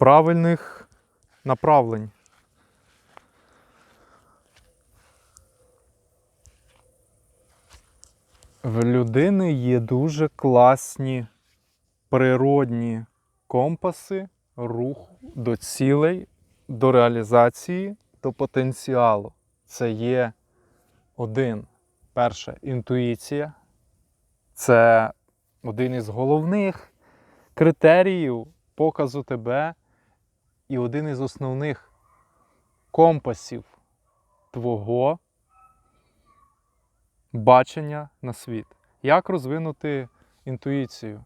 правильних направлень. В людини є дуже класні природні компаси руху до цілей, до реалізації, до потенціалу. Це є один. Перше інтуїція. Це один із головних критеріїв показу тебе і один із основних компасів твого бачення на світ. Як розвинути інтуїцію?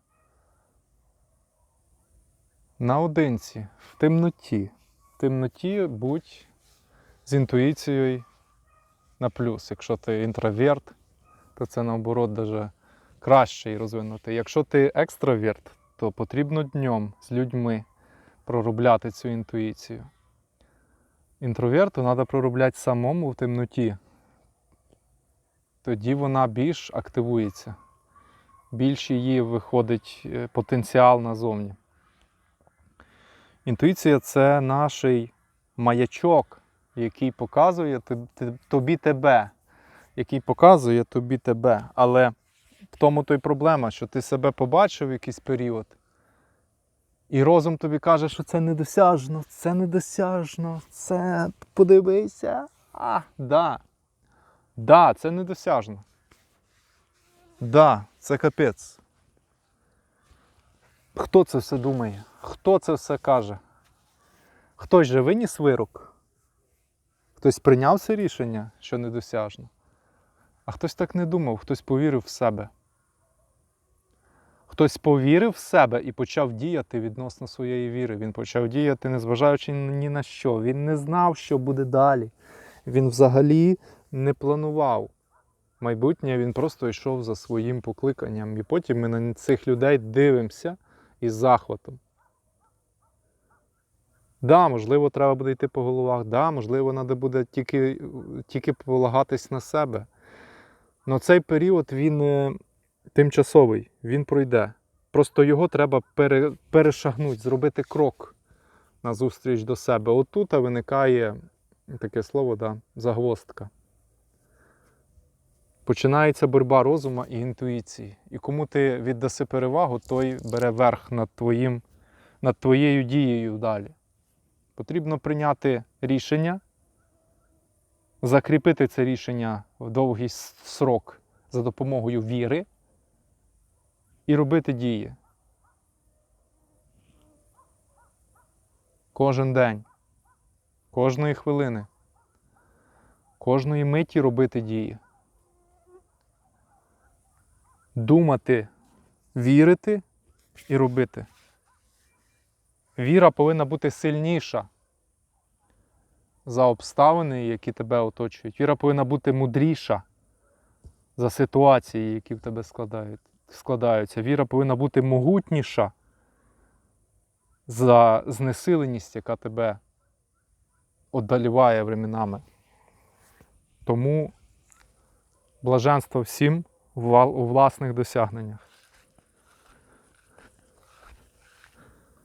Наодинці, в темноті. В темноті будь з інтуїцією на плюс. Якщо ти інтроверт, то це наоборот даже краще і розвинути. Якщо ти екстраверт, то потрібно днем з людьми проробляти цю інтуїцію. Інтроверту треба проробляти самому в темноті. Тоді вона більш активується, більш її виходить е, потенціал назовні. Інтуїція це наш маячок, який показує тобі тебе, який показує тобі тебе. Але в тому то й проблема, що ти себе побачив в якийсь період, і розум тобі каже, що це недосяжно, це недосяжно, це подивися. А, да. Да, це недосяжно. Да, це капець. Хто це все думає? Хто це все каже? Хтось же виніс вирок? Хтось прийняв це рішення, що недосяжно, а хтось так не думав, хтось повірив в себе. Хтось повірив в себе і почав діяти відносно своєї віри. Він почав діяти, незважаючи ні на що. Він не знав, що буде далі. Він взагалі не планував майбутнє, він просто йшов за своїм покликанням. І потім ми на цих людей дивимося із захватом. Да, можливо, треба буде йти по головах, да, можливо, треба буде тільки, тільки полагатись на себе. Але цей період він е, тимчасовий, він пройде. Просто його треба пере, перешагнути, зробити крок назустріч до себе. Отут виникає таке слово, да, загвоздка. Починається боротьба розуму і інтуїції. І кому ти віддаси перевагу, той бере верх над, твоїм, над твоєю дією далі. Потрібно прийняти рішення, закріпити це рішення в довгий срок за допомогою віри і робити дії. Кожен день, кожної хвилини, кожної миті робити дії. Думати, вірити і робити. Віра повинна бути сильніша за обставини, які тебе оточують. Віра повинна бути мудріша за ситуації, які в тебе складають, складаються. Віра повинна бути могутніша за знесиленість, яка тебе оддаліває временами. Тому блаженство всім у власних досягненнях.